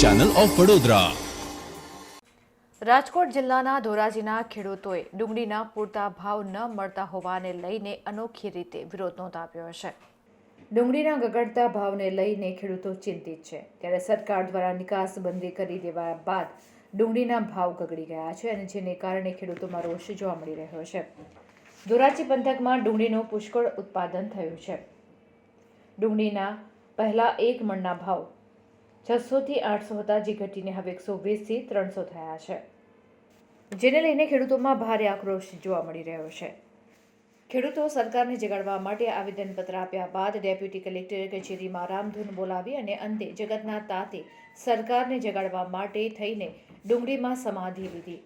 Channel of Vadodara Rajkot જિલ્લાના ધોરાજીના ખેડૂતોએ ડુંગળીના પૂરતા ભાવ ન મળતા હોવાને લઈને અનોખી રીતે વિરોધ નોંધાવ્યો છે. ડુંગળીના ગગડતા ભાવને લઈને ખેડૂતો ચિંતિત છે. ત્યારે સરકાર દ્વારા નિકાસબંધી કરી દેવાયા બાદ ડુંગળીના ભાવ ગગડી ગયા છે અને જેને કારણે ખેડૂતોમાં રોષ જોવા મળી રહ્યો છે. ધોરાજી પંથકમાં ડુંગળીનું પુષ્કળ ઉત્પાદન થયું છે. ડુંગળીના પહેલાં એક મણના ભાવ છસોથી આઠસો હતા, જે ઘટીને હવે એકસો વીસથી ત્રણસો થયા છે. જેને લઈને ખેડૂતોમાં ભારે આક્રોશ જોવા મળી રહ્યો છે. ખેડૂતો સરકારને જગાડવા માટે આવેદનપત્ર આપ્યા બાદ ડેપ્યુટી કલેક્ટરે કચેરીમાં રામધૂન બોલાવી અને અંતે જગતના તાતે સરકારને જગાડવા માટે થઈને ડુંગળીમાં સમાધિ લીધી.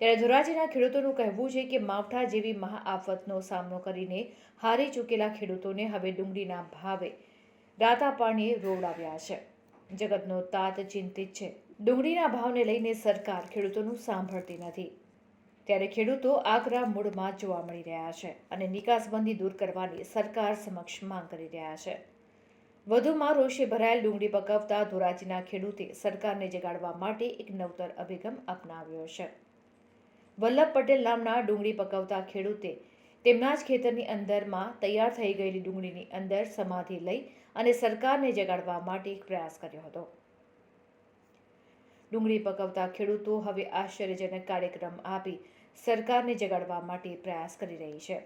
ત્યારે ધોરાજીના ખેડૂતોનું કહેવું છે કે માવઠા જેવી મહાઆફતનો સામનો કરીને હારી ચૂકેલા ખેડૂતોને હવે ડુંગળીના ભાવે રાતા પાણીએ રોવડાવ્યા છે. જગતનો તાત ચિંતિત છે. ડુંગળીના ભાવને લઈને સરકાર ખેડૂતોનું સાંભળતી નથી. ત્યારે ખેડૂતો આકરા મૂળમાં જોવા મળી રહ્યા છે અને નિકાસબંધી દૂર કરવાની સરકાર સમક્ષ માંગ કરી રહ્યા છે. વધુમાં રોષે ભરાયેલ ડુંગળી પકવતા ધોરાજીના ખેડૂતે સરકારને જગાડવા માટે એક નવતર અભિગમ અપનાવ્યો છે. વલ્લભ પટેલ નામના ડુંગળી પકવતા ખેડૂતે તેમના જ ખેતરની અંદરમાં તૈયાર થઈ ગયેલી ડુંગળીની અંદર સમાધિ લઈ અને સરકારને જગાડવા માટે પ્રયાસ કર્યો હતો. ડુંગળી પકવતા ખેડૂતો હવે આશ્ચર્યજનક કાર્યક્રમ આપી સરકારને જગાડવા માટે પ્રયાસ કરી રહી છે.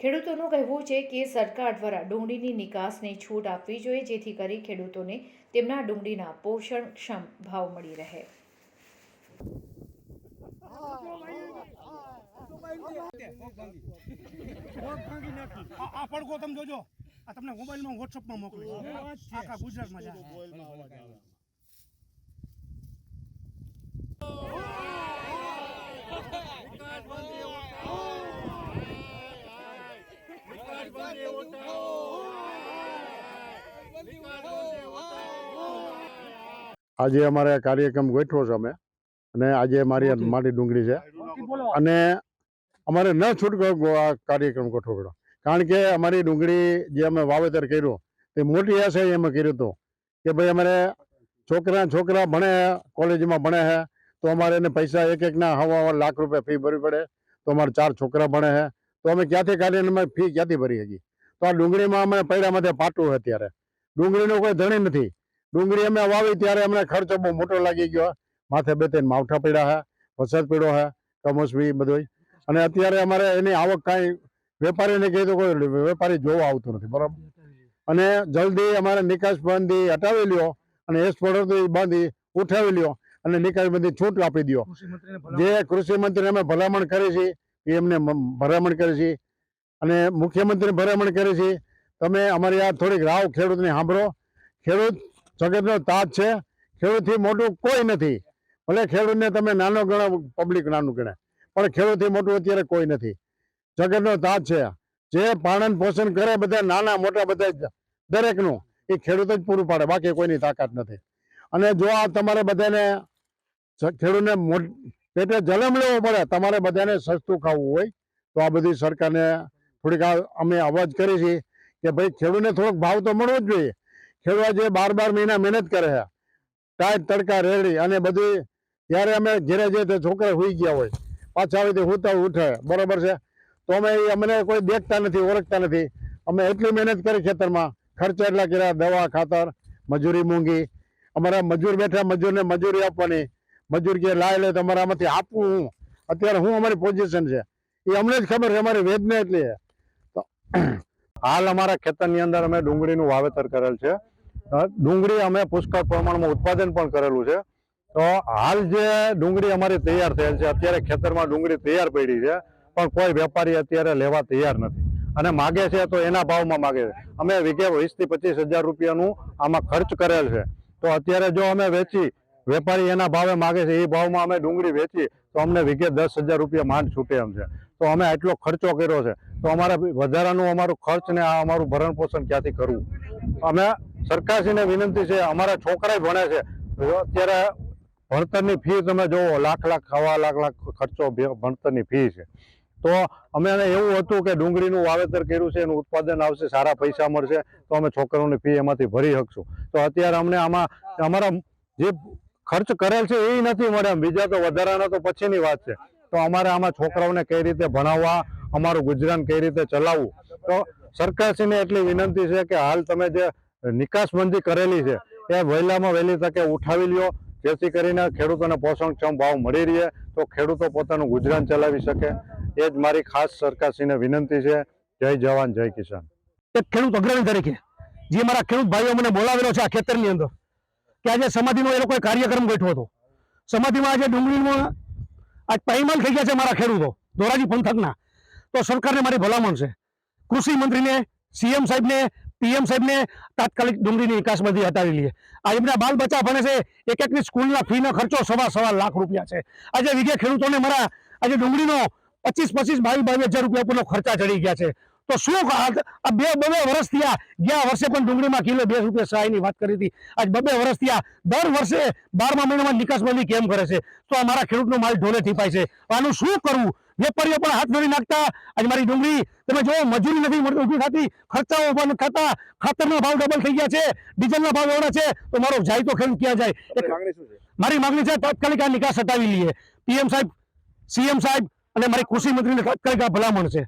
ખેડૂતોનું કહેવું છે કે સરકાર દ્વારા ડુંગળીની નિકાસને છૂટ આપવી જોઈએ, જેથી કરી ખેડૂતોને તેમના ડુંગળીના પોષણક્ષમ ભાવ મળી રહે. આ પડકો તમે જોજો. આ તમને મોબાઈલમાં વોટ્સઅપમાં મોકલીશ. આખા ગુજરાતમાં જાય. આજે અમારે આ કાર્યક્રમ ગોઠવો છે અમે. અને આજે મારી માટી. ડુંગળી છે. અને અમારે ન છૂટકો કાર્યક્રમ ગોઠવો પડ્યો કારણ કે અમારી ડુંગળી જે અમે વાવેતર કર્યું, તે મોટી આશા અમે કર્યું હતું. કે ભાઈ અમારે છોકરા છોકરા ભણે કોલેજમાં ભણે છે તો અમારે એને પૈસા એક એકના હવા હવા લાખ રૂપિયા ફી ભરવી પડે. તો અમારે ચાર છોકરા ભણે છે તો અમે ક્યાંથી કાઢીને અમે ફી ક્યાંથી ભરી હતી તો આ ડુંગળીમાં અમે પૈડા માથે પાટું છે અત્યારે ડુંગળીનો કોઈ ધણી નથી. ડુંગળી અમે વાવી ત્યારે અમને ખર્ચો બહુ મોટો લાગી ગયો. માથે બે ત્રણ માવઠા પડ્યા છે વરસાદ પડ્યો છે કમોસમી બધો અને અત્યારે અમારે એની આવક કાંઈ વેપારીને કહી તો કોઈ વેપારી જોવા આવતું નથી બરાબર? અને જલ્દી અમારે નિકાસ બંધી હટાવી લ્યો અને એક્સપોર્ટર બંધી ઉઠાવી લ્યો અને નિકાસ બંધી છૂટ આપી દો જે કૃષિ મંત્રીને અમે ભલામણ કરી છે એ એમને ભલામણ કરી છે. અને મુખ્યમંત્રીને ભલામણ કરી છે તમે અમારી આ થોડીક રાવ ખેડૂતને સાંભળો. ખેડૂત જગતનો તાજ છે ખેડૂતથી મોટું કોઈ નથી. ભલે ખેડૂતને તમે નાનો ગણો પબ્લિક નાનું ગણે પણ ખેડૂતથી મોટું અત્યારે કોઈ નથી. જગતનો તાજ છે. જે પાલન પોષણ કરે બધા નાના મોટા બધા દરેકનું, એ ખેડૂત જ પૂરું પાડે, બાકી કોઈની તાકાત નથી. અને જો આ તમારે બધાને ખેડૂતને પેટે જલમ લેવો પડે, તમારે બધાને સસ્તું ખાવું હોય, તો આ બધી સરકારને થોડીક અમે અવાજ કરી છે કે ભાઈ ખેડૂતને થોડોક ભાવ તો મળવો જ જોઈએ. ખેડૂત જે બાર બાર મહિના મહેનત કરે છે. ટાઈટ, તડકા, રેડી અને બધી, જ્યારે અમે ઘેરે જઈએ તો છોકરા હોઈ ગયા હોય. પાછા આવે તો હુતા ઉઠે. બરોબર છે? તો અમે અમને કોઈ દેખતા નથી, ઓળખતા નથી. અમે એટલી મહેનત કરી ખેતરમાં. ખર્ચા એટલા કર્યા, દવા, ખાતર, મજૂરી મૂંગી. અમારા મજૂર બેઠા, મજૂરને મજૂરી આપવાની. મજૂર કે લાય લે તમારે આમાંથી આપવું હું. અત્યારે હું અમારી પોઝિશન છે. એ અમને જ ખબર છે, અમારી વેદને એટલી છે. તો હાલ અમારા ખેતરની અંદર અમે ડુંગળીનું વાવેતર કરેલ છે. ડુંગળી અમે પુષ્કળ પ્રમાણમાં ઉત્પાદન પણ કરેલું છે. તો હાલ જે ડુંગળી અમારી તૈયાર થયેલ છે, અત્યારે ખેતરમાં ડુંગળી તૈયાર પડી છે. પણ કોઈ વેપારી અત્યારે લેવા તૈયાર નથી. અને માગે છે તો એના ભાવમાં માગે છે. અમે વીઘે વીસથી પચીસ હજાર રૂપિયાનું આમાં ખર્ચ કરેલ છે. તો અત્યારે જો અમે વેચી, વેપારી એના ભાવે માગે છે, એ ભાવમાં અમે ડુંગળી વેચીએ તો અમને વીઘે દસ હજાર રૂપિયા માંડ છૂટે એમ છે. તો અમે આટલો ખર્ચો કર્યો છે. તો અમારે વધારાનું અમારું ખર્ચ ને આ અમારું ભરણ પોષણ ક્યાંથી કરવું? અમે સરકારશ્રીને વિનંતી છે, અમારા છોકરાય ભણે છે. અત્યારે ભણતરની ફી તમે જોવો લાખ લાખ સવા લાખ લાખ ખર્ચો ભણતરની ફી છે. તો અમે એવું હતું કે ડુંગળીનું વાવેતર કર્યું છે, એનું ઉત્પાદન આવશે, સારા પૈસા મળશે, તો અમે છોકરાઓની ફી એમાંથી ભરી શકશું. તો અત્યારે અમને આમાં, અમારા જે ખર્ચ કરેલ છે એ નથી મળે એમ. બીજા તો વધારાના તો પછીની વાત છે. તો અમારે આમાં છોકરાઓને કઈ રીતે ભણાવવા, અમારું ગુજરાન કઈ રીતે ચલાવવું? તો સરકારશ્રીને એટલી વિનંતી છે કે હાલ તમે જે નિકાસબંધી કરેલી છે, એ વહેલામાં વહેલી તકે ઉઠાવી લ્યો. જેથી કરીને ખેડૂતોને પોષણક્ષમ ભાવ મળી રહે તો ખેડૂતો પોતાનું ગુજરાન ચલાવી શકે. એ જ મારી ખાસ સરકારશ્રીને વિનંતી છે. જય જવાન, જય કિસાન. એક ખેડૂત અગ્રણી તરીકે, જે મારા ખેડૂત ભાઈઓ મને બોલાવેલો છે આ ખેતરની અંદર, કે આજે સમાધિનો એ લોકોએ કાર્યક્રમ ગોઠવો હતો. સમાધિમાં આજે ડુંગળીમાં આજ પાયમાલ થઈ ગયા છે મારા ખેડૂતો, ધોરાજી પંથકના. તો સરકારને મારી ભલામણ છે. કૃષિ મંત્રીને, સીએમ સાહેબને પીએમ સાહેબને તાત્કાલિક ડુંગળીની નિકાસમાંથી હટાવી લઈએ. આજે એમના બાલ બચ્ચા ભણે છે એક એકની સ્કૂલના ફીનો ખર્ચો સવા સવા લાખ રૂપિયા છે. આજે વિગે ખેડૂતોને મારા આજે ડુંગળીનો પચીસ પચીસ બાવીસ બાવીસ હજાર રૂપિયા ઉપરનો ખર્ચા ચડી ગયા છે. તો શું આ બે બબે વર્ષ થયા, ગયા વર્ષે પણ ડુંગળીમાં કિલો બે રૂપિયા સહાયની વાત કરી હતી. આજ બબે વર્ષ થયા, દર વર્ષે બારમા મહિનામાં નિકાસબંધી કેમ કરે છે? તો આ મારા ખેડૂતનો માલ ઢોલે ઠીપાય છે. આનું શું કરવું? વેપારીઓ પણ હાથ ધોરી નાખતા. આજે મારી ડુંગળી તમે જો મજૂરી નથી મળતી ઊભી થતી. ખર્ચાઓ પણ થતા. ખાતરના ભાવ ડબલ થઈ ગયા છે. ડીઝલના ભાવ એવડા છે. તો મારો જાય તો ખેડૂત ક્યાં જાય? મારી માંગણી છે તાત્કાલિક આ નિકાસ હટાવી લઈએ. પીએમ સાહેબ સીએમ સાહેબ અને મારી કૃષિ મંત્રીને તાત્કાલિક આ ભલામણ છે.